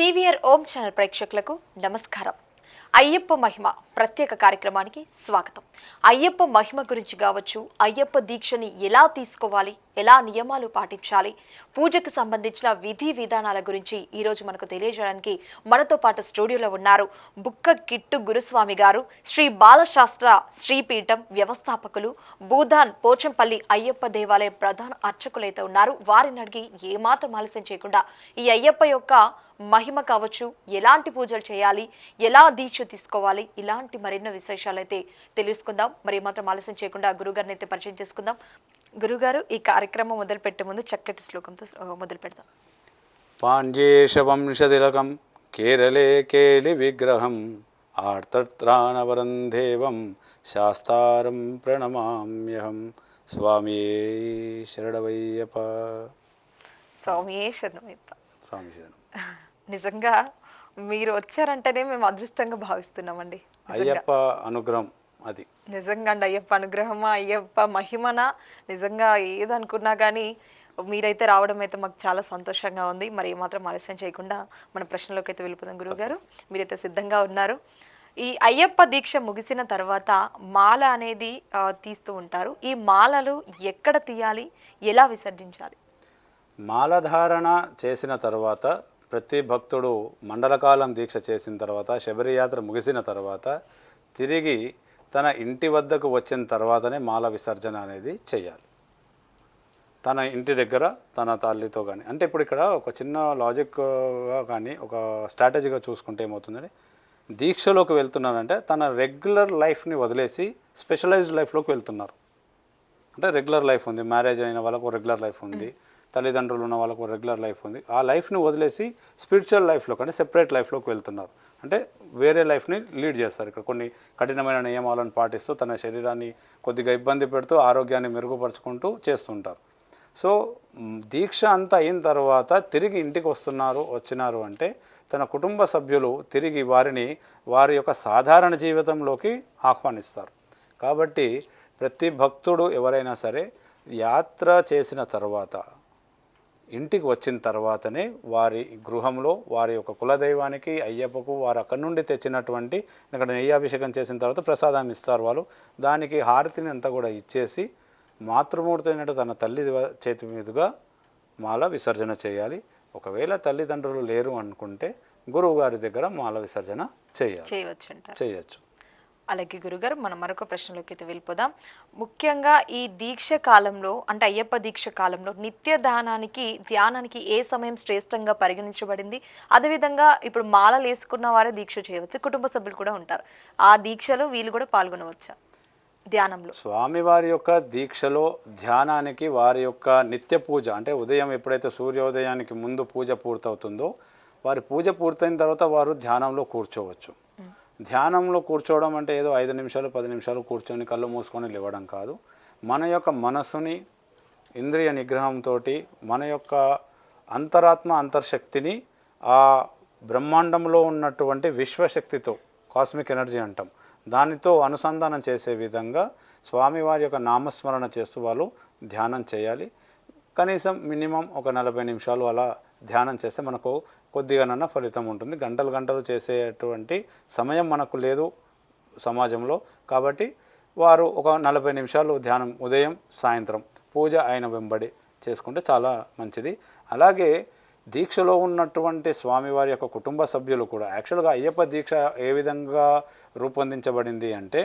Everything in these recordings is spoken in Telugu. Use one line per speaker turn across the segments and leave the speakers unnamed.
సివిఆర్ ఓం ఛానల్ ప్రేక్షకులకు నమస్కారం. అయ్యప్ప మహిమ ప్రత్యేక కార్యక్రమానికి స్వాగతం. అయ్యప్ప మహిమ గురించి కావచ్చు అయ్యప్ప దీక్షని ఎలా తీసుకోవాలి ఎలా నియమాలు పాటించాలి పూజకు సంబంధించిన విధి విధానాల గురించి ఈరోజు మనకు తెలియజేయడానికి మనతో పాటు స్టూడియోలో ఉన్నారు బుక్క కిట్టు గురుస్వామి గారు శ్రీ బాలశాస్త్ర శ్రీపీఠం వ్యవస్థాపకులు భూదాన్ పోచంపల్లి అయ్యప్ప దేవాలయ ప్రధాన అర్చకులైతే ఉన్నారు. వారిని అడిగి ఏమాత్రం ఆలస్యం చేయకుండా ఈ అయ్యప్ప యొక్క మహిమ కావచ్చు ఎలాంటి పూజలు చేయాలి ఎలా దీక్ష తీసుకోవాలి ఇలాంటి మరెన్నో విశేషాలు అయితే తెలుసుకుందాం. మరి ఏమాత్రం ఆలస్యం చేయకుండా గురుగారిని అయితే పరిచయం చేసుకుందాం. గురుగారు ఈ కార్యక్రమం మొదలు పెట్టే ముందు చక్కటి శ్లోకంతో మొదలు పెడదాం.
పాండ్యేషవంశతిలకం కేరళే కేలి విగ్రహం ఆర్తత్రాణవరం దేవం శాస్తారం ప్రణమామ్యహం. స్వామి శరణవయ్యప
స్వామియే శరణమయ్యప్ప
స్వామి శరణం
నిజంగా మీరు వచ్చారంటేనే మేము అదృష్టంగా భావిస్తున్నామండి.
అయ్యప్ప అనుగ్రహం అది.
నిజంగా అండి అయ్యప్ప అనుగ్రహమా అయ్యప్ప మహిమన? నిజంగా ఏదనుకున్నా కానీ మీరైతే రావడం అయితే మాకు చాలా సంతోషంగా ఉంది. మరి ఏమాత్రం ఆలస్యం చేయకుండా మన ప్రశ్నలోకి అయితే వెళ్ళిపోదాం గురువుగారు. మీరైతే సిద్ధంగా ఉన్నారు. ఈ అయ్యప్ప దీక్ష ముగిసిన తర్వాత మాల అనేది తీస్తూ ఉంటారు. ఈ మాలలు ఎక్కడ తీయాలి? ఎలా విసర్జించాలి?
మాలధారణ చేసిన తర్వాత ప్రతి భక్తుడు మండలకాలం దీక్ష చేసిన తర్వాత శబరియాత్ర ముగిసిన తర్వాత తిరిగి తన ఇంటి వద్దకు వచ్చిన తర్వాతనే మాల విసర్జన అనేది చేయాలి. తన ఇంటి దగ్గర తన తల్లితో కానీ అంటే ఇప్పుడు ఇక్కడ ఒక చిన్న లాజిక్గా కానీ ఒక స్ట్రాటజీగా చూసుకుంటే ఏమవుతుందంటే దీక్షలోకి వెళ్తున్నారంటే తన రెగ్యులర్ లైఫ్ని వదిలేసి స్పెషలైజ్డ్ లైఫ్లోకి వెళ్తున్నారు. అంటే రెగ్యులర్ లైఫ్ ఉంది మ్యారేజ్ అయిన వాళ్ళకు రెగ్యులర్ లైఫ్ ఉంది. తల్లిదండ్రులు ఉన్న వాళ్ళకు రెగ్యులర్ లైఫ్ ఉంది. ఆ లైఫ్ని వదిలేసి స్పిరిచువల్ లైఫ్లోకి అంటే సెపరేట్ లైఫ్లోకి వెళ్తున్నారు. అంటే వేరే లైఫ్ని లీడ్ చేస్తారు ఇక్కడ. కొన్ని కఠినమైన నియమాలను పాటిస్తూ తన శరీరాన్ని కొద్దిగా ఇబ్బంది పెడుతూ ఆరోగ్యాన్ని మెరుగుపరుచుకుంటూ చేస్తుంటారు. సో దీక్ష అంతా అయిన తర్వాత తిరిగి ఇంటికి వస్తున్నారు వచ్చినారు అంటే తన కుటుంబ సభ్యులు తిరిగి వారిని వారి యొక్క సాధారణ జీవితంలోకి ఆహ్వానిస్తారు. కాబట్టి ప్రతి భక్తుడు ఎవరైనా సరే యాత్ర చేసిన తర్వాత ఇంటికి వచ్చిన తర్వాతనే వారి గృహంలో వారి యొక్క కులదైవానికి అయ్యప్పకు వారు అక్కడి నుండి తెచ్చినటువంటి ఇక్కడ నెయ్యాభిషేకం చేసిన తర్వాత ప్రసాదం ఇస్తారు వాళ్ళు. దానికి హారతిని అంతా కూడా ఇచ్చేసి మాతృమూర్తి అయినట్టు తన తల్లి చేతి మీదుగా మాల విసర్జన చేయాలి. ఒకవేళ తల్లిదండ్రులు లేరు అనుకుంటే గురువు గారి దగ్గర మాల విసర్జన చేయాలి.
చేయవచ్చు అలాగే గురుగారు మనం మరొక ప్రశ్నలోకి అయితే వెళ్ళిపోదాం. ముఖ్యంగా ఈ దీక్ష కాలంలో అంటే అయ్యప్ప దీక్ష కాలంలో నిత్య దానానికి ధ్యానానికి ఏ సమయం శ్రేష్టంగా పరిగణించబడింది? అదేవిధంగా ఇప్పుడు మాలలు వేసుకున్న వారే దీక్ష చేయవచ్చు. కుటుంబ సభ్యులు కూడా ఉంటారు. ఆ దీక్షలో వీళ్ళు కూడా పాల్గొనవచ్చా? ధ్యానంలో.
స్వామివారి యొక్క దీక్షలో ధ్యానానికి వారి యొక్క నిత్య పూజ అంటే ఉదయం ఎప్పుడైతే సూర్యోదయానికి ముందు పూజ పూర్తవుతుందో వారి పూజ పూర్తయిన తర్వాత వారు ధ్యానంలో కూర్చోవచ్చు. ధ్యానంలో కూర్చోవడం అంటే ఏదో ఐదు నిమిషాలు పది నిమిషాలు కూర్చొని కళ్ళు మూసుకొని లేవడం కాదు. మన యొక్క మనస్సుని ఇంద్రియ నిగ్రహంతో మన యొక్క అంతరాత్మ అంతర్శక్తిని ఆ బ్రహ్మాండంలో ఉన్నటువంటి విశ్వశక్తితో కాస్మిక్ ఎనర్జీ అంటాం దానితో అనుసంధానం చేసే విధంగా స్వామివారి యొక్క నామస్మరణ చేస్తూ వాళ్ళు ధ్యానం చేయాలి. కనీసం మినిమం ఒక నలభై నిమిషాలు అలా ధ్యానం చేస్తే మనకు కొద్దిగానన్నా ఫలితం ఉంటుంది. గంటలు గంటలు చేసేటువంటి సమయం మనకు లేదు సమాజంలో. కాబట్టి వారు ఒక నలభై నిమిషాలు ధ్యానం ఉదయం సాయంత్రం పూజ అయిన వెంబడి చేసుకుంటే చాలా మంచిది. అలాగే దీక్షలో ఉన్నటువంటి స్వామివారి యొక్క కుటుంబ సభ్యులు కూడా యాక్చువల్గా అయ్యప్ప దీక్ష ఏ విధంగా రూపొందించబడింది అంటే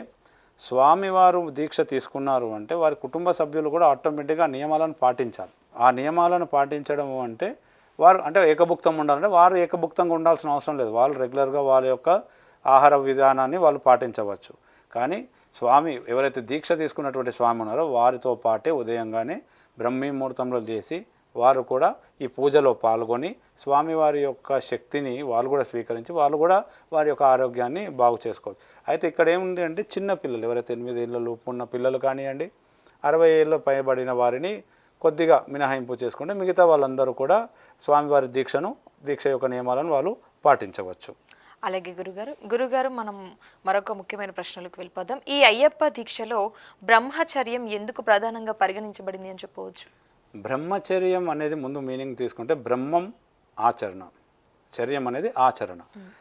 స్వామివారు దీక్ష తీసుకున్నారు అంటే వారి కుటుంబ సభ్యులు కూడా ఆటోమేటిక్గా నియమాలను పాటించాలి. ఆ నియమాలను పాటించడం అంటే వారు అంటే ఏకభుక్తం ఉండాలంటే వారు ఏకభుక్తంగా ఉండాల్సిన అవసరం లేదు. వాళ్ళు రెగ్యులర్గా వాళ్ళ యొక్క ఆహార విధానాన్ని వాళ్ళు పాటించవచ్చు. కానీ స్వామి ఎవరైతే దీక్ష తీసుకున్నటువంటి స్వామి ఉన్నారో వారితో పాటే ఉదయంగానే బ్రహ్మీ ముహూర్తంలో లేచి వారు కూడా ఈ పూజలో పాల్గొని స్వామివారి యొక్క శక్తిని వాళ్ళు కూడా స్వీకరించి వాళ్ళు కూడా వారి యొక్క ఆరోగ్యాన్ని బాగు చేసుకోవచ్చు. అయితే ఇక్కడ ఏముంది అంటే చిన్న పిల్లలు ఎవరైతే ఎనిమిది ఏళ్ళ లోపు ఉన్న పిల్లలు కానివ్వండి అరవై ఏళ్ళు పైబడిన వారిని కొద్దిగా మినహాయింపు చేసుకుంటే మిగతా వాళ్ళందరూ కూడా స్వామివారి దీక్షను దీక్ష యొక్క నియమాలను వాళ్ళు పాటించవచ్చు.
అలాగే గురుగారు. గురుగారు మనం మరొక ముఖ్యమైన ప్రశ్నలకు వెళ్ళిపోదాం. ఈ అయ్యప్ప దీక్షలో బ్రహ్మచర్యం ఎందుకు ప్రధానంగా పరిగణించబడింది అని చెప్పవచ్చు?
బ్రహ్మచర్యం అనేది ముందు మీనింగ్ తీసుకుంటే బ్రహ్మం ఆచరణ. చర్యం అనేది ఆచరణ.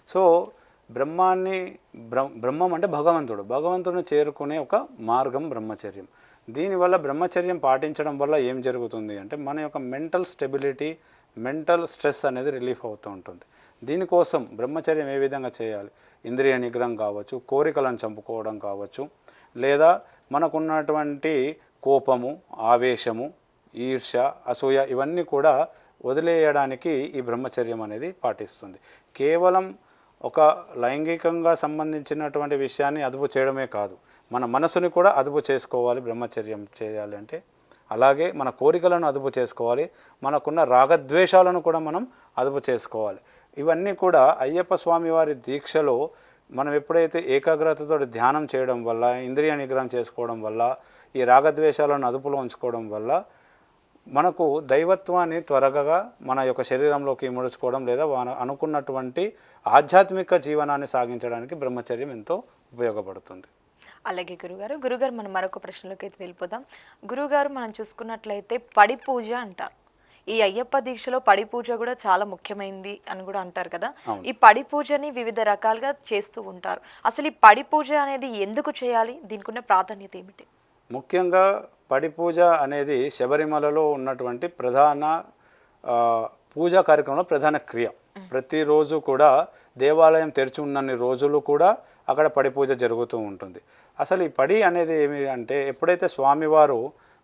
సో బ్రహ్మాన్ని బ్రహ్మం అంటే భగవంతుడు. భగవంతుడిని చేరుకునే ఒక మార్గం బ్రహ్మచర్యం. దీనివల్ల బ్రహ్మచర్యం పాటించడం వల్ల ఏం జరుగుతుంది అంటే మన యొక్క మెంటల్ స్టెబిలిటీ మెంటల్ స్ట్రెస్ అనేది రిలీఫ్ అవుతూ ఉంటుంది. దీనికోసం బ్రహ్మచర్యం ఏ విధంగా చేయాలి? ఇంద్రియ నిగ్రహం కావచ్చు కోరికలను చంపుకోవడం కావచ్చు లేదా మనకున్నటువంటి కోపము ఆవేశము ఈర్ష అసూయ ఇవన్నీ కూడా వదిలేయడానికి ఈ బ్రహ్మచర్యం అనేది పాటిస్తుంది. కేవలం ఒక లైంగికంగా సంబంధించినటువంటి విషయాన్ని అదుపు చేయడమే కాదు. మన మనసుని కూడా అదుపు చేసుకోవాలి బ్రహ్మచర్యం చేయాలి అంటే. అలాగే మన కోరికలను అదుపు చేసుకోవాలి మనకున్న రాగద్వేషాలను కూడా మనం అదుపు చేసుకోవాలి. ఇవన్నీ కూడా అయ్యప్ప స్వామి వారి దీక్షలో మనం ఎప్పుడైతే ఏకాగ్రతతో ధ్యానం చేయడం వల్ల ఇంద్రియ నిగ్రహం చేసుకోవడం వల్ల ఈ రాగద్వేషాలను అదుపులో ఉంచుకోవడం వల్ల మనకు దైవత్వాన్ని త్వరగా మన యొక్క శరీరంలోకి ముడుచుకోవడం లేదా మన అనుకున్నటువంటి ఆధ్యాత్మిక జీవనాన్ని సాగించడానికి బ్రహ్మచర్యం ఎంతో ఉపయోగపడుతుంది.
అలాగే గురుగారు గురుగారు మనం మరొక ప్రశ్నలోకి అయితే వెళ్ళిపోదాం. గురుగారు మనం చూసుకున్నట్లయితే పడి పూజ అంటారు. ఈ అయ్యప్ప దీక్షలో పడి పూజ కూడా చాలా ముఖ్యమైనది అని కూడా అంటారు కదా. ఈ పడి పూజని వివిధ రకాలుగా చేస్తూ ఉంటారు. అసలు ఈ పడి పూజ అనేది ఎందుకు చేయాలి? దీనికి ఉన్న ప్రాధాన్యత ఏమిటి?
ముఖ్యంగా పడిపూజ అనేది శబరిమలలో ఉన్నటువంటి ప్రధాన పూజా కార్యక్రమంలో ప్రధాన క్రియ. ప్రతిరోజు కూడా దేవాలయం తెరిచి ఉన్నన్ని రోజులు కూడా అక్కడ పడి పూజ జరుగుతూ ఉంటుంది. అసలు ఈ పడి అనేది ఏమి అంటే ఎప్పుడైతే స్వామివారు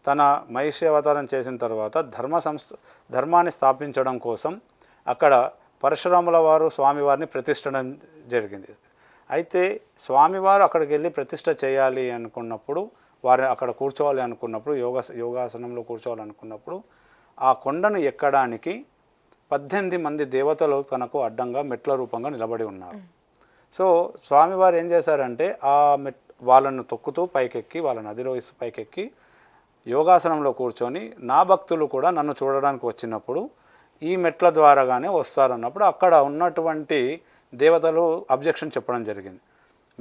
తన మహిషి అవతారం చేసిన తర్వాత ధర్మ సంస్థ ధర్మాన్ని స్థాపించడం కోసం అక్కడ పరశురాముల వారు స్వామివారిని ప్రతిష్టడం జరిగింది. అయితే స్వామివారు అక్కడికి వెళ్ళి ప్రతిష్ట చేయాలి అనుకున్నప్పుడు వారిని అక్కడ కూర్చోవాలి అనుకున్నప్పుడు యోగా యోగాసనంలో కూర్చోవాలనుకున్నప్పుడు ఆ కొండను ఎక్కడానికి పద్దెనిమిది మంది దేవతలు తనకు అడ్డంగా మెట్ల రూపంగా నిలబడి ఉన్నారు. సో స్వామివారు ఏం చేశారంటే ఆ మెట్ వాళ్ళను తొక్కుతూ పైకెక్కి వాళ్ళని అధిరోహిస్తూ పైకెక్కి యోగాసనంలో కూర్చొని నా భక్తులు కూడా నన్ను చూడడానికి వచ్చినప్పుడు ఈ మెట్ల ద్వారాగానే వస్తారన్నప్పుడు అక్కడ ఉన్నటువంటి దేవతలు అబ్జెక్షన్ చెప్పడం జరిగింది.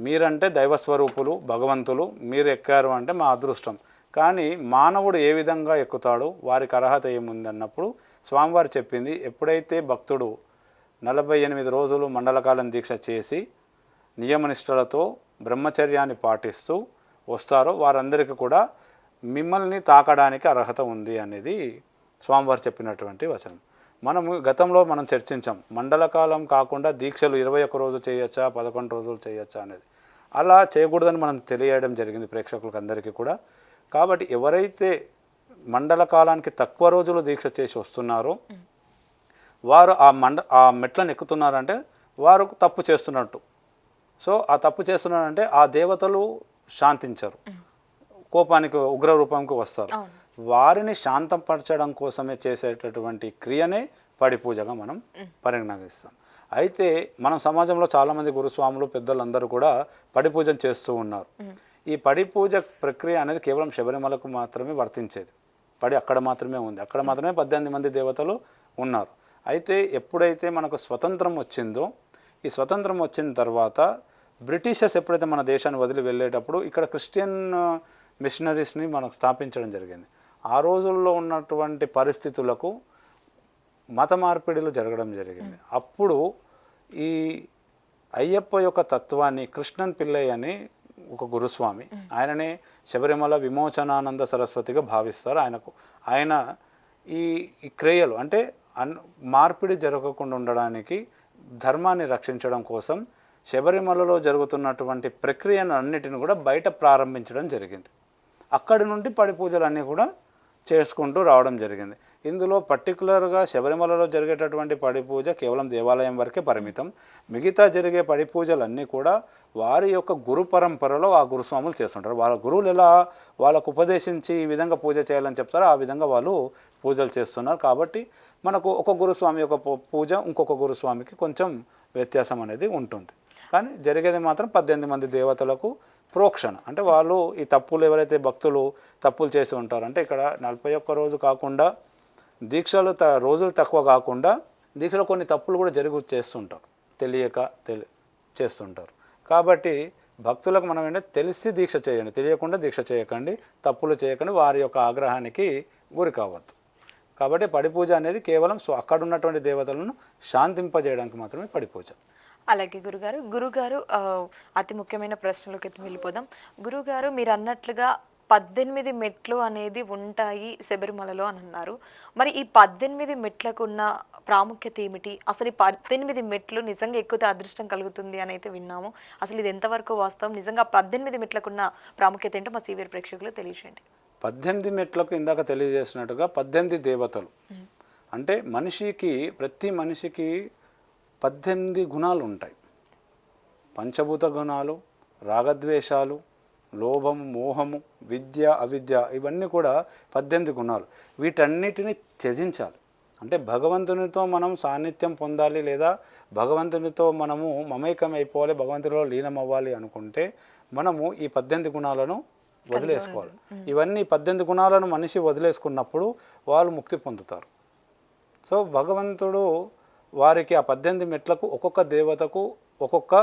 మీరంటే దైవస్వరూపులు భగవంతులు మీరు ఎక్కారు అంటే మా అదృష్టం. కానీ మానవుడు ఏ విధంగా ఎక్కుతాడు వారికి అర్హత ఏముంది అన్నప్పుడు స్వామివారు చెప్పింది ఎప్పుడైతే భక్తుడు నలభై ఎనిమిది రోజులు మండలకాలం దీక్ష చేసి నియమనిష్టలతో బ్రహ్మచర్యాన్ని పాటిస్తూ వస్తారో వారందరికీ కూడా మిమ్మల్ని తాకడానికి అర్హత ఉంది అనేది స్వామివారు చెప్పినటువంటి వచనం. మనము గతంలో మనం చర్చించాం మండలకాలం కాకుండా దీక్షలు ఇరవై ఒక్క రోజు చేయొచ్చా పదకొండు రోజులు చేయొచ్చా అనేది. అలా చేయకూడదని మనం తెలియడం జరిగింది ప్రేక్షకులకు అందరికీ కూడా. కాబట్టి ఎవరైతే మండల కాలానికి తక్కువ రోజులు దీక్ష చేసి వస్తున్నారో వారు ఆ మండ ఆ మెట్లను ఎక్కుతున్నారంటే వారు తప్పు చేస్తున్నట్టు. సో ఆ తప్పు చేస్తున్నారంటే ఆ దేవతలు శాంతించరు. కోపానికి ఉగ్ర రూపంకి వస్తారు. వారిని శాంతపరచడం కోసమే చేసేటటువంటి క్రియనే పడి పూజగా మనం పరిగణిస్తాం. అయితే మనం సమాజంలో చాలామంది గురుస్వాములు పెద్దలందరూ కూడా పడి పూజను చేస్తూ ఉన్నారు. ఈ పడి పూజ ప్రక్రియ అనేది కేవలం శబరిమలకు మాత్రమే వర్తించేది. పడి అక్కడ మాత్రమే ఉంది. అక్కడ మాత్రమే పద్దెనిమిది మంది దేవతలు ఉన్నారు. అయితే ఎప్పుడైతే మనకు స్వతంత్రం వచ్చిందో ఈ స్వతంత్రం వచ్చిన తర్వాత బ్రిటిషర్స్ ఎప్పుడైతే మన దేశాన్ని వదిలి వెళ్ళేటప్పుడు ఇక్కడ క్రిస్టియన్ మిషనరీస్ని మనకు స్థాపించడం జరిగింది. ఆ రోజుల్లో ఉన్నటువంటి పరిస్థితులకు మత మార్పిడిలు జరగడం జరిగింది. అప్పుడు ఈ అయ్యప్ప యొక్క తత్వాన్ని కృష్ణన్ పిల్లయ్య అని ఒక గురుస్వామి ఆయననే శబరిమల విమోచనానంద సరస్వతిగా భావిస్తారు. ఆయనకు ఆయన ఈ క్రియలు అంటే అన్ మార్పిడి జరగకుండా ఉండడానికి ధర్మాన్ని రక్షించడం కోసం శబరిమలలో జరుగుతున్నటువంటి ప్రక్రియను అన్నిటిని కూడా బయట ప్రారంభించడం జరిగింది. అక్కడి నుండి పడి పూజలన్నీ కూడా చేసుకుంటూ రావడం జరిగింది. ఇందులో పర్టికులర్గా శబరిమలలో జరిగేటటువంటి పడి పూజ కేవలం దేవాలయం వరకే పరిమితం. మిగతా జరిగే పడి పూజలన్నీ కూడా వారి యొక్క గురు పరంపరలో ఆ గురుస్వాములు చేస్తుంటారు. వాళ్ళ గురువులు ఎలా వాళ్ళకు ఉపదేశించి ఈ విధంగా పూజ చేయాలని చెప్తారో ఆ విధంగా వాళ్ళు పూజలు చేస్తున్నారు. కాబట్టి మనకు ఒక గురుస్వామి యొక్క పూ- పూజ ఇంకొక గురుస్వామికి కొంచెం వ్యత్యాసం అనేది ఉంటుంది. కానీ జరిగేది మాత్రం పద్దెనిమిది మంది దేవతలకు ప్రోక్షణ. అంటే వాళ్ళు ఈ తప్పులు ఎవరైతే భక్తులు తప్పులు చేసి ఉంటారో అంటే ఇక్కడ నలభై ఒక్క రోజు కాకుండా దీక్షలు త రోజులు తక్కువ కాకుండా దీక్షలో కొన్ని తప్పులు కూడా జరుగు చేస్తుంటారు. తెలియక తెలి చేస్తుంటారు. కాబట్టి భక్తులకు మనం ఏంటంటే తెలిసి దీక్ష చేయండి. తెలియకుండా దీక్ష చేయకండి. తప్పులు చేయకండి. వారి యొక్క ఆగ్రహానికి గురి కావద్దు. కాబట్టి పడిపూజ అనేది కేవలం సో అక్కడ ఉన్నటువంటి దేవతలను శాంతింపజేయడానికి మాత్రమే పడి పూజ
అలాగే గురుగారు. గురుగారు అతి ముఖ్యమైన ప్రశ్నలోకి అయితే వెళ్ళిపోదాం. గురుగారు మీరు అన్నట్లుగా పద్దెనిమిది మెట్లు అనేది ఉంటాయి శబరిమలలో అని అన్నారు. మరి ఈ పద్దెనిమిది మెట్లకు ఉన్న ప్రాముఖ్యత ఏమిటి? అసలు ఈ పద్దెనిమిది మెట్లు నిజంగా ఎక్కితే అదృష్టం కలుగుతుంది అని అయితే విన్నాము. అసలు ఇది ఎంతవరకు వాస్తవం? నిజంగా పద్దెనిమిది మెట్లకున్న ప్రాముఖ్యత ఏంటో మా సీవియర్ ప్రేక్షకులు తెలియజేయండి
పద్దెనిమిది మెట్లకు ఇందాక తెలియజేసినట్టుగా పద్దెనిమిది దేవతలు. అంటే మనిషికి ప్రతి మనిషికి పద్దెనిమిది గుణాలు ఉంటాయి పంచభూత గుణాలు రాగద్వేషాలు లోభం మోహము విద్య అవిద్య ఇవన్నీ కూడా పద్దెనిమిది గుణాలు. వీటన్నిటిని త్యజించాలి. అంటే భగవంతునితో మనం సాన్నిధ్యం పొందాలి లేదా భగవంతునితో మనము మమైకం అయిపోవాలి భగవంతునిలో లీనం అవ్వాలి అనుకుంటే మనము ఈ పద్దెనిమిది గుణాలను వదిలేసుకోవాలి. ఇవన్నీ పద్దెనిమిది గుణాలను మనిషి వదిలేసుకున్నప్పుడు వాళ్ళు ముక్తి పొందుతారు. సో భగవంతుడు వారికి ఆ పద్దెనిమిది మెట్లకు ఒక్కొక్క దేవతకు ఒక్కొక్క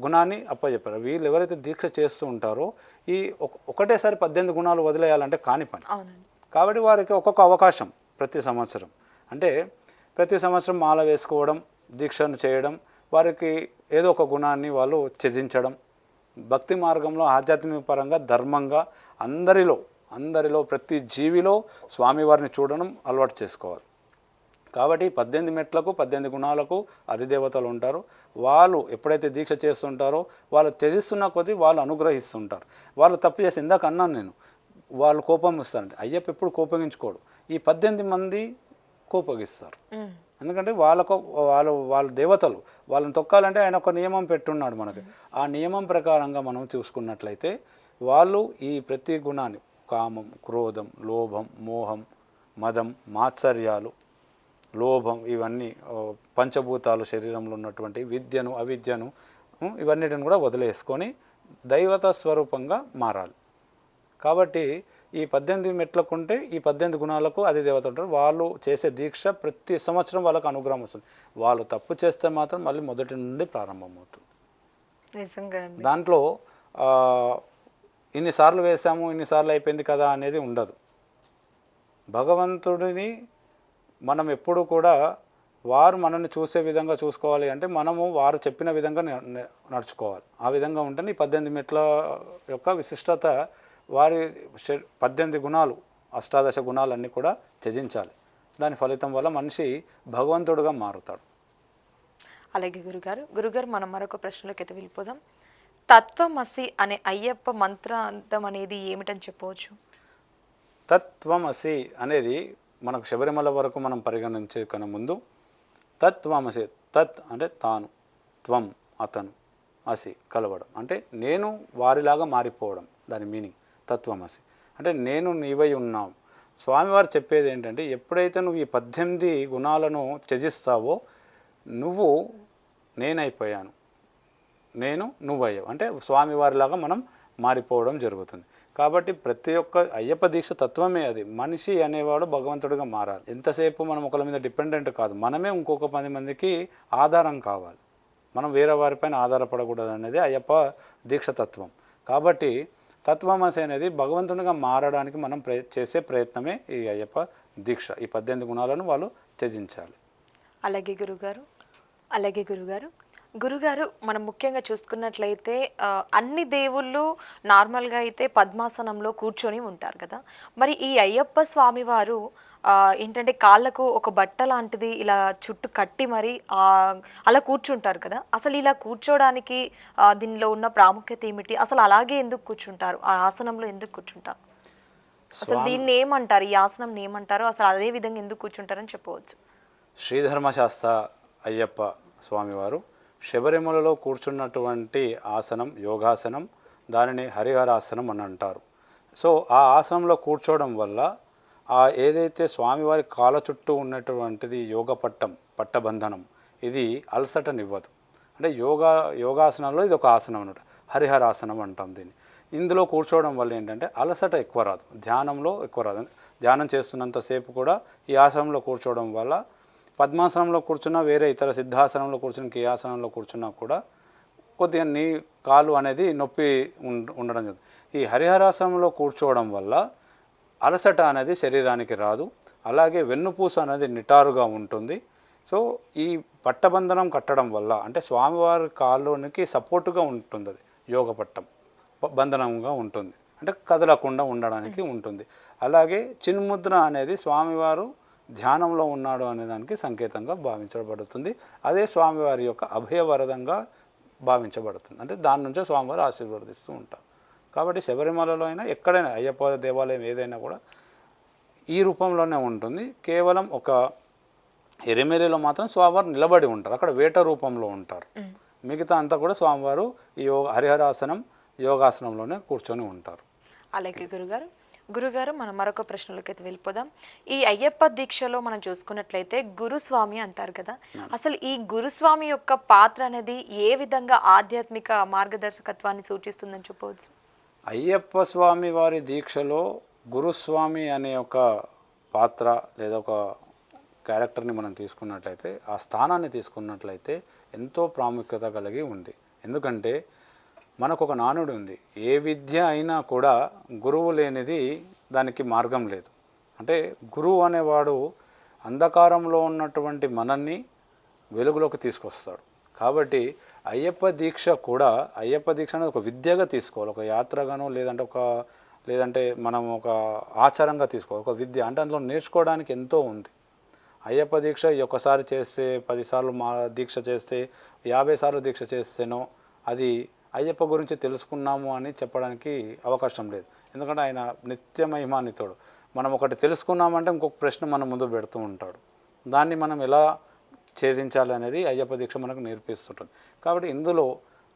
గుణాన్ని అప్పచెప్పారు వీళ్ళు ఎవరైతే దీక్ష చేస్తూ ఉంటారో ఈ ఒక- ఒకటేసారి పద్దెనిమిది గుణాలు వదిలేయాలంటే కాని పని. కాబట్టి వారికి ఒక్కొక్క అవకాశం ప్రతి సంవత్సరం. అంటే ప్రతి సంవత్సరం మాల వేసుకోవడం దీక్షను చేయడం వారికి ఏదో ఒక గుణాన్ని వాళ్ళు త్యజించడం భక్తి మార్గంలో ఆధ్యాత్మిక పరంగా ధర్మంగా అందరిలో అందరిలో ప్రతి జీవిలో స్వామివారిని చూడడం అలవాటు చేసుకోవాలి. కాబట్టి పద్దెనిమిది మెట్లకు పద్దెనిమిది గుణాలకు అధిదేవతలు ఉంటారు. వాళ్ళు ఎప్పుడైతే దీక్ష చేస్తుంటారో వాళ్ళు త్యజిస్తున్న కొద్దీ వాళ్ళు అనుగ్రహిస్తుంటారు. వాళ్ళు తప్పు చేసి ఇందాక అన్నాను నేను వాళ్ళు కోపం ఇస్తారంటే అయ్యప్ప ఎప్పుడు కోపగించుకోడు. ఈ పద్దెనిమిది మంది కోపగిస్తారు. ఎందుకంటే వాళ్ళకు వాళ్ళు వాళ్ళ దేవతలు వాళ్ళని తొక్కాలంటే ఆయన ఒక నియమం పెట్టున్నాడు మనకి. ఆ నియమం ప్రకారంగా మనం చూసుకున్నట్లయితే వాళ్ళు ఈ ప్రతి గుణాన్ని కామం క్రోధం లోభం మోహం మదం మాత్సర్యాలు లోభం ఇవన్నీ పంచభూతాలు శరీరంలో ఉన్నటువంటి విద్యను అవిద్యను ఇవన్నిటిని కూడా వదిలేసుకొని దైవత స్వరూపంగా మారాలి. కాబట్టి ఈ పద్దెనిమిది మెట్లకుంటే ఈ పద్దెనిమిది గుణాలకు అది దేవత ఉంటారు. వాళ్ళు చేసే దీక్ష ప్రతి సంవత్సరం వాళ్ళకు అనుగ్రహం వస్తుంది. వాళ్ళు తప్పు చేస్తే మాత్రం మళ్ళీ మొదటి నుండి ప్రారంభమవుతుంది. దాంట్లో ఇన్నిసార్లు వేసాము ఇన్నిసార్లు అయిపోయింది కదా అనేది ఉండదు. భగవంతుడిని మనం ఎప్పుడు కూడా వారు మనల్ని చూసే విధంగా చూసుకోవాలి అంటే మనము వారు చెప్పిన విధంగా నడుచుకోవాలి. ఆ విధంగా ఉంటేనే ఈ పద్దెనిమిది మెట్ల యొక్క విశిష్టత వారి పద్దెనిమిది గుణాలు అష్టాదశ గుణాలన్నీ కూడా త్యజించాలి. దాని ఫలితం వల్ల మనిషి భగవంతుడుగా మారుతాడు.
అలాగే గురుగారు గురుగారు మనం మరొక ప్రశ్నలోకి అయితే వెళ్ళిపోదాం. తత్వమసి అనే అయ్యప్ప మంత్రాంతం అనేది ఏమిటని చెప్పవచ్చు?
తత్వమసి అనేది మనకు శబరిమల వరకు మనం పరిగణించే కన్నా ముందు తత్వమసి తత్ అంటే తాను త్వం అతను అసి కలవడం. అంటే నేను వారిలాగా మారిపోవడం దాని మీనింగ్ తత్వమసి. అంటే నేను నీవై ఉన్నావు. స్వామివారు చెప్పేది ఏంటంటే ఎప్పుడైతే నువ్వు ఈ పద్దెనిమిది గుణాలను త్యజిస్తావో నువ్వు నేనైపోయాను. నేను నువ్వయ్యావు. అంటే స్వామివారిలాగా మనం మారిపోవడం జరుగుతుంది. కాబట్టి ప్రతి ఒక్క అయ్యప్ప దీక్ష తత్వమే అది. మనిషి అనేవాడు భగవంతుడిగా మారాలి. ఎంతసేపు మనం ఒకరి మీద డిపెండెంట్ కాదు. మనమే ఇంకొక పది మందికి ఆధారం కావాలి. మనం వేరే వారిపైన ఆధారపడకూడదు అనేది అయ్యప్ప దీక్ష తత్వం. కాబట్టి తత్వమసి అనేది భగవంతునిగా మారడానికి మనం ప్రయ చేసే ప్రయత్నమే ఈ అయ్యప్ప దీక్ష. ఈ పద్దెనిమిది గుణాలను వాళ్ళు త్యజించాలి.
అలాగే గురుగారు. అలాగే గురుగారు. గురుగారు మనం ముఖ్యంగా చూసుకున్నట్లయితే అన్ని దేవుళ్ళు నార్మల్గా అయితే పద్మాసనంలో కూర్చొని ఉంటారు కదా. మరి ఈ అయ్యప్ప స్వామి వారు ఏంటంటే కాళ్ళకు ఒక బట్ట లాంటిది ఇలా చుట్టు కట్టి మరి అలా కూర్చుంటారు కదా. అసలు ఇలా కూర్చోడానికి దీనిలో ఉన్న ప్రాముఖ్యత ఏమిటి? అసలు అలాగే ఎందుకు కూర్చుంటారు? ఆ ఆసనంలో ఎందుకు కూర్చుంటారు? అసలు దీన్ని ఏమంటారు? ఈ ఆసనం ఏమంటారు? అసలు అదే విధంగా ఎందుకు కూర్చుంటారని చెప్పవచ్చు.
శ్రీధర్మశాస్త్ర అయ్యప్ప స్వామివారు శబరిమలలో కూర్చున్నటువంటి ఆసనం యోగాసనం దానిని హరిహరాసనం అని అంటారు. సో ఆ ఆసనంలో కూర్చోవడం వల్ల ఆ ఏదైతే స్వామివారి కాళ్ళ చుట్టూ ఉన్నటువంటిది యోగ పట్టం పట్టబంధనం ఇది అలసటనివ్వదు. అంటే యోగా యోగాసనంలో ఇది ఒక ఆసనం అనమాట హరిహరాసనం అంటాం దీన్ని. ఇందులో కూర్చోవడం వల్ల ఏంటంటే అలసట ఎక్కువ రాదు. ధ్యానంలో ఎక్కువ రాదు. ధ్యానం చేస్తున్నంతసేపు కూడా ఈ ఆసనంలో కూర్చోవడం వల్ల పద్మాసనంలో కూర్చున్నా వేరే ఇతర సిద్ధాసనంలో కూర్చున్న ఏ ఆసనంలో కూర్చున్నా కూడా కొద్దిగా నీ కాలు అనేది నొప్పి ఉండ- ఉండడం జరుగుతుంది. ఈ హరిహరాసనంలో కూర్చోవడం వల్ల అలసట అనేది శరీరానికి రాదు. అలాగే వెన్నుపూస అనేది నిటారుగా ఉంటుంది. సో ఈ పట్టబంధనం కట్టడం వల్ల అంటే స్వామివారి కాళ్ళకి సపోర్టుగా ఉంటుంది అది యోగ పట్టం బంధనంగా ఉంటుంది. అంటే కదలకుండా ఉండడానికి ఉంటుంది. అలాగే చిన్ముద్ర అనేది స్వామివారు ధ్యానంలో ఉన్నాడు అనే దానికి సంకేతంగా భావించబడుతుంది. అదే స్వామివారి యొక్క అభయవరదంగా భావించబడుతుంది. అంటే దాని నుంచే స్వామివారు ఆశీర్వదిస్తూ ఉంటారు. కాబట్టి శబరిమలలో అయినా ఎక్కడైనా అయ్యప్ప దేవాలయం ఏదైనా కూడా ఈ రూపంలోనే ఉంటుంది. కేవలం ఒక ఎరిమెలిలో మాత్రం స్వామివారు నిలబడి ఉంటారు. అక్కడ వేట రూపంలో ఉంటారు. మిగతా అంతా కూడా స్వామివారు ఈ యోగ హరిహరాసనం యోగాసనంలోనే కూర్చొని ఉంటారు.
అలాగే గురుగారు. గురుగారు మనం మరొక ప్రశ్నలోకి అయితే వెళ్ళిపోదాం. ఈ అయ్యప్ప దీక్షలో మనం చూసుకున్నట్లయితే గురుస్వామి అంటారు కదా. అసలు ఈ గురుస్వామి యొక్క పాత్ర అనేది ఏ విధంగా ఆధ్యాత్మిక మార్గదర్శకత్వాన్ని సూచిస్తుందని చెప్పవచ్చు?
అయ్యప్ప స్వామి వారి దీక్షలో గురుస్వామి అనే ఒక పాత్ర లేదా ఒక క్యారెక్టర్ని మనం తీసుకున్నట్లయితే ఆ స్థానాన్ని తీసుకున్నట్లయితే ఎంతో ప్రాముఖ్యత కలిగి ఉంది. ఎందుకంటే మనకు ఒక నానుడు ఉంది. ఏ విద్య అయినా కూడా గురువు లేనిది దానికి మార్గం లేదు. అంటే గురువు అనేవాడు అంధకారంలో ఉన్నటువంటి మనల్ని వెలుగులోకి తీసుకొస్తాడు. కాబట్టి అయ్యప్ప దీక్ష కూడా అయ్యప్ప దీక్ష అనేది ఒక విద్యగా తీసుకోవాలి. ఒక యాత్రగానో లేదంటే ఒక లేదంటే మనం ఒక ఆచారంగా తీసుకోవాలి. ఒక విద్య అంటే అందులో నేర్చుకోవడానికి ఎంతో ఉంది. అయ్యప్ప దీక్ష ఒకసారి చేస్తే పదిసార్లు మా దీక్ష చేస్తే యాభై సార్లు దీక్ష చేస్తేనో అది అయ్యప్ప గురించి తెలుసుకున్నాము అని చెప్పడానికి అవకాశం లేదు. ఎందుకంటే ఆయన నిత్య మహిమానితోడు మనం ఒకటి తెలుసుకున్నామంటే ఇంకొక ప్రశ్న మన ముందు పెడుతూ ఉంటాడు. దాన్ని మనం ఎలా ఛేదించాలి అనేది అయ్యప్ప దీక్ష మనకు నేర్పిస్తుంటుంది. కాబట్టి ఇందులో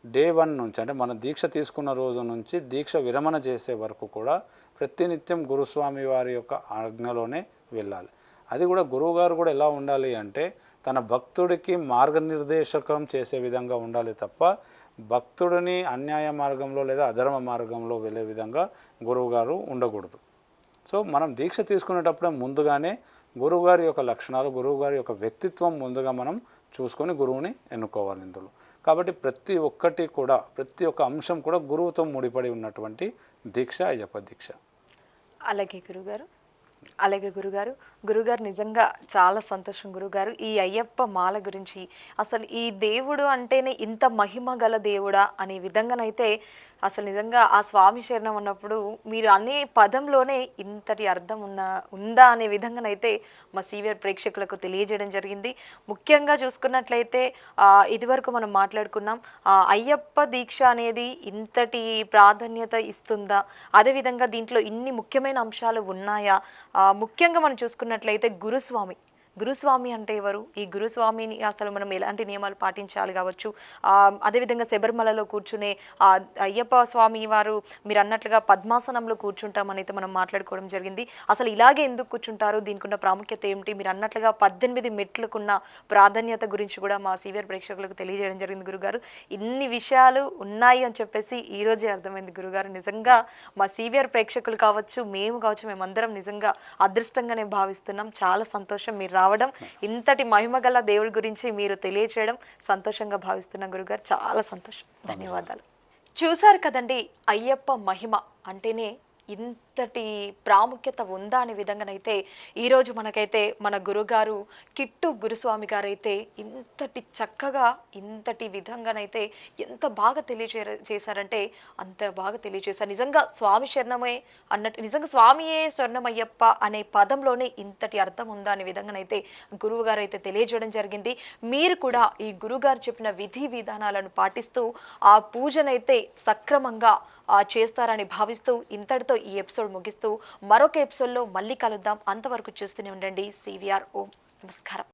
డే వన్ నుంచి అంటే మన దీక్ష తీసుకున్న రోజు నుంచి దీక్ష విరమణ చేసే వరకు కూడా ప్రతినిత్యం గురుస్వామి వారి యొక్క ఆజ్ఞలోనే వెళ్ళాలి. అది కూడా గురువుగారు కూడా ఎలా ఉండాలి అంటే తన భక్తుడికి మార్గనిర్దేశకం చేసే విధంగా ఉండాలి తప్ప భక్తుడిని అన్యాయ మార్గంలో లేదా అధర్మ మార్గంలో వెళ్ళే విధంగా గురువుగారు ఉండకూడదు. సో మనం దీక్ష తీసుకునేటప్పుడే ముందుగానే గురువుగారి యొక్క లక్షణాలు గురువుగారి యొక్క వ్యక్తిత్వం ముందుగా మనం చూసుకొని గురువుని ఎన్నుకోవాలి ఇందులో. కాబట్టి ప్రతి ఒక్కటి కూడా ప్రతి ఒక్క అంశం కూడా గురువుతో ముడిపడి ఉన్నటువంటి దీక్ష అయ్యప్ప దీక్ష.
అలాగే గురుగారు అలాగే గురుగారు గురుగారు నిజంగా చాలా సంతోషం గురుగారు. ఈ అయ్యప్ప మాల గురించి అసలు ఈ దేవుడు అంటేనే ఇంత మహిమ గల దేవుడా అనే విధంగానైతే అసలు నిజంగా ఆ స్వామి శరణం అన్నప్పుడు మీరు అనే పదంలోనే ఇంతటి అర్థం ఉన్న ఉందా అనే విధంగానైతే మా సీవియర్ ప్రేక్షకులకు తెలియజేయడం జరిగింది. ముఖ్యంగా చూసుకున్నట్లయితే ఇదివరకు మనం మాట్లాడుకున్నాం అయ్యప్ప దీక్ష అనేది ఇంతటి ప్రాధాన్యత ఇస్తుందా? అదేవిధంగా దీంట్లో ఇన్ని ముఖ్యమైన అంశాలు ఉన్నాయా? ముఖ్యంగా మనం చూసుకున్నట్లయితే గురుస్వామి. గురుస్వామి అంటే ఎవరు? ఈ గురుస్వామిని అసలు మనం ఎలాంటి నియమాలు పాటించాలి కావచ్చు? అదేవిధంగా శబరిమలలో కూర్చునే అయ్యప్ప స్వామి వారు మీరు అన్నట్లుగా పద్మాసనంలో కూర్చుంటామని అయితే మనం మాట్లాడుకోవడం జరిగింది. అసలు ఇలాగే ఎందుకు కూర్చుంటారు? దీనికున్న ప్రాముఖ్యత ఏమిటి? మీరు అన్నట్లుగా పద్దెనిమిది మెట్లకున్న ప్రాధాన్యత గురించి కూడా మా సీవియర్ ప్రేక్షకులకు తెలియజేయడం జరిగింది గురుగారు. ఇన్ని విషయాలు ఉన్నాయి అని చెప్పేసి ఈ రోజే అర్థమైంది గురుగారు. నిజంగా మా సీవియర్ ప్రేక్షకులు కావచ్చు మేము కావచ్చు మేమందరం నిజంగా అదృష్టంగానే భావిస్తున్నాం. చాలా సంతోషం. మీరు రావడం ఇంతటి మహిమగల దేవుడి గురించి మీరు తెలియచేయడం సంతోషంగా భావిస్తున్నాం గురుగారు. చాలా సంతోషం. ధన్యవాదాలు. చూశారు కదండి అయ్యప్ప మహిమ అంటేనే ఇంతటి ప్రాముఖ్యత ఉందా అనే విధంగానైతే ఈరోజు మనకైతే మన గురుగారు కిట్టు గురుస్వామి గారైతే ఇంతటి చక్కగా ఇంతటి విధంగానైతే ఎంత బాగా తెలియచే చేశారంటే అంత బాగా తెలియజేశారు నిజంగా స్వామి శరణమే అన్నట్టు నిజంగా స్వామియే స్వర్ణమయ్యప్ప అనే పదంలోనే ఇంతటి అర్థం ఉందా అనే విధంగానైతే గురువు గారు అయితే తెలియజేయడం జరిగింది. మీరు కూడా ఈ గురుగారు చెప్పిన విధి విధానాలను పాటిస్తూ ఆ పూజనైతే సక్రమంగా చేస్తారని భావిస్తూ ఇంతటితో ఈ ఎపిసోడ్ ముగిస్తూ మరొక ఎపిసోడ్లో మళ్ళీ కలుద్దాం. అంతవరకు చూస్తూనే ఉండండి. సివిఆర్ ఓం. నమస్కారం.